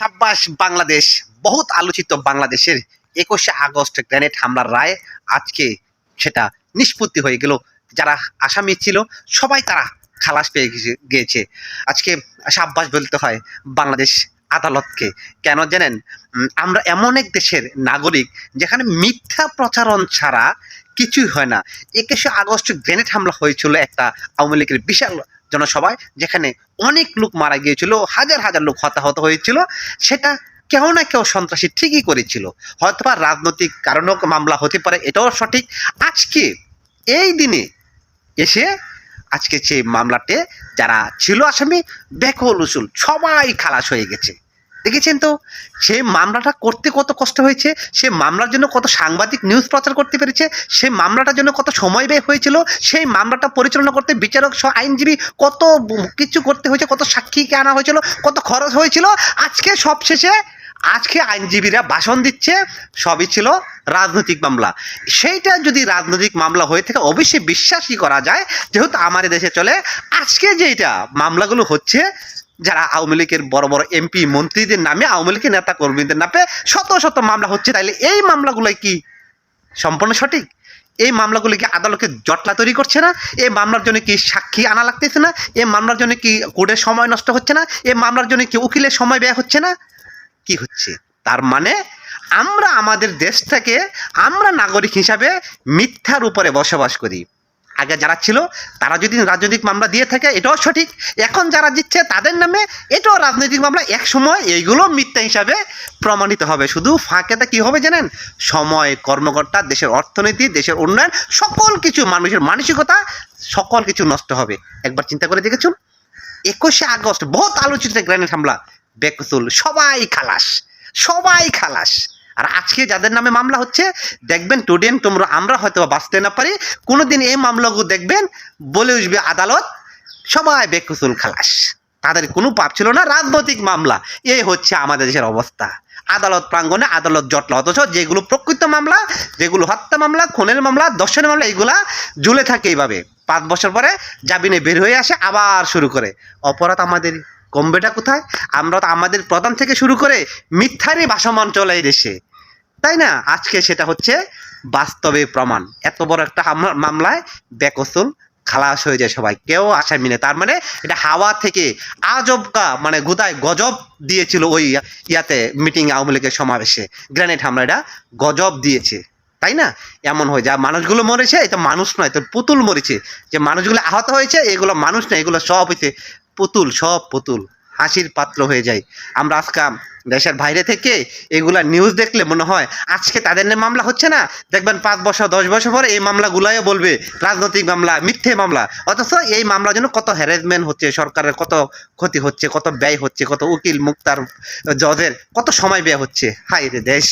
সাব্বাস বাংলাদেশ, বহুত আলোচিত বাংলাদেশের একুশে আগস্ট গ্রেনেড হামলার রায় আজকে সেটা নিষ্পত্তি হয়ে গেল। যারা আসামি ছিল, সবাই তারা খালাস পেয়ে গিয়েছে আজকে সাব্বাস বলতে হয় বাংলাদেশ আদালতকে। কেন জানেন? আমরা এমন এক দেশের নাগরিক যেখানে মিথ্যা প্রচারণ ছাড়া কিছুই হয় না। একুশে আগস্ট গ্রেনেড হামলা হয়েছিল একটা আওয়ামী লীগের বিশাল জনসভায়, যেখানে অনেক লোক মারা গিয়েছিল, হাজার হাজার লোক হতাহত হয়েছিল। সেটা কেউ না কেউ সন্ত্রাসী ঠিকই করেছিল। হয়তো বা রাজনৈতিক কারণেও মামলা হতে পারে, এটাও সঠিক। আজকে, এই দিনে এসে আজকে সেই মামলাতে যারা ছিল আসামি, বেকল উসুল, সবাই খালাস হয়ে গেছে। দেখেছেন তো? সেই মামলাটা করতে কত কষ্ট হয়েছে, সে মামলার জন্য কত সাংবাদিক নিউজ প্রচার করতে পেরেছে, সে মামলাটার জন্য কত সময় ব্যয় হয়েছিল, সেই মামলাটা পরিচালনা করতে বিচারক সহ আইনজীবী কত কিছু করতে হয়েছে, কত সাক্ষীকে আনা হয়েছিল, কত খরচ হয়েছিল, আজকে সব শেষে আজকে আইনজীবীরা ভাষণ দিচ্ছে, সবই ছিল রাজনৈতিক মামলা। সেইটা যদি রাজনৈতিক মামলা হয়ে থাকে, অবশ্যই বিশ্বাসই করা যায়, যেহেতু এই দেশে চলে, আজকে যেটা মামলাগুলো হচ্ছে যারা আওয়ামী লীগের বড় বড় এমপি মন্ত্রীদের নামে আওয়ামী লীগের নেতা কর্মীদের নামে শত শত মামলা হচ্ছে, তাইলে এই মামলাগুলোই কি সম্পূর্ণ সঠিক? এই মামলাগুলি কি আদালতে জটলা তৈরি করছে না? এই মামলার জন্য কি সাক্ষী আনা লাগতেছে না? এই মামলার জন্য কি কোর্টের সময় নষ্ট হচ্ছে না? এই মামলার জন্য কি উকিলের সময় ব্যয় হচ্ছে না? কি হচ্ছে? তার মানে আমরা আমাদের দেশ থেকে আমরা নাগরিক হিসাবে মিথ্যার উপরে বসবাস করি। আগে যারা ছিল, তারা যদি রাজনৈতিক মামলা দিয়ে থাকে, এটাও সঠিক। এখন যারা দিচ্ছে তাদের নামে এটাও রাজনৈতিক মামলা। এক সময় এইগুলো মিথ্যা হিসাবে প্রমাণিত হবে। শুধু ফাঁকেটা কি হবে জানেন? সময়, কর্মকর্তা, দেশের অর্থনীতি, দেশের উন্নয়ন, সকল কিছু মানুষের মানসিকতা, সকল কিছু নষ্ট হবে। একবার চিন্তা করে দেখেছুন? একুশে আগস্ট, বহুত আলোচিত গ্রেনেড হামলা। বেকসুল, সবাই খালাস। সবাই খালাস। আর আজকে যাদের নামে মামলা হচ্ছে, দেখবেন টুডেন তোমরা, আমরা হয়তো বাঁচতে না পারি। কোনোদিন এই মামলাগুলো দেখবেন, বলে উঠবে আদালত, সবাই বেকসুল খালাস। তাদের কোনো পাপ ছিল না, রাজনৈতিক মামলা। এই হচ্ছে আমাদের দেশের অবস্থা। আদালত প্রাঙ্গণে আদালত জটলা, অথচ যেগুলো প্রকৃত মামলা, যেগুলো হত্যা মামলা, খুনের মামলা দর্শনের মামলা, এগুলা ঝুলে থাকে এইভাবে। পাঁচ বছর পরে জামিনে বের হয়ে আসে, আবার শুরু করে। অপরাধ আমাদের কমবেটা কোথায়? আমরা তো আমাদের প্রধান থেকে শুরু করে মিথ্যারই ভাসমান চলে দেশে। তাই না? আজকে সেটা হচ্ছে বাস্তবে প্রমাণ। এত বড় একটা মামলায় বেকসুল খালাস হয়ে যায় সবাই। কেউ আসামি নেই তার মানে এটা হাওয়া থেকে আজবকা মানে গুদায় গজব দিয়েছিল ওই ইয়াতে মিটিং আওয়ামী লীগের সমাবেশে। গ্রেনেড হামলা এটা গজব দিয়েছে। তাই না? এমন হয়ে যায়। মানুষগুলো মরেছে, এটা মানুষ নয় তো পুতুল মরেছে। যে মানুষগুলো আহত হয়েছে, এগুলো মানুষ নয়, এগুলো সব হয়েছে পুতুল, সব পুতুল। হাসির পাত্র হয়ে যায়। আমরা আজকে দেশের বাইরে থেকে এগুলা নিউজ দেখলে মনে হয়, আজকে তাদের নিয়ে মামলা হচ্ছে না? দেখবেন পাঁচ বছর, দশ বছর পরে এই মামলাগুলাই বলবে, রাজনৈতিক মামলা, মিথ্যে মামলা। অথচ এই মামলার জন্য কত হ্যারাসমেন্ট হচ্ছে, সরকারের কত ক্ষতি হচ্ছে, কত ব্যয় হচ্ছে, কত উকিল, মুক্তার, জজের কত সময় ব্যয় হচ্ছে। হাই রে দেশ।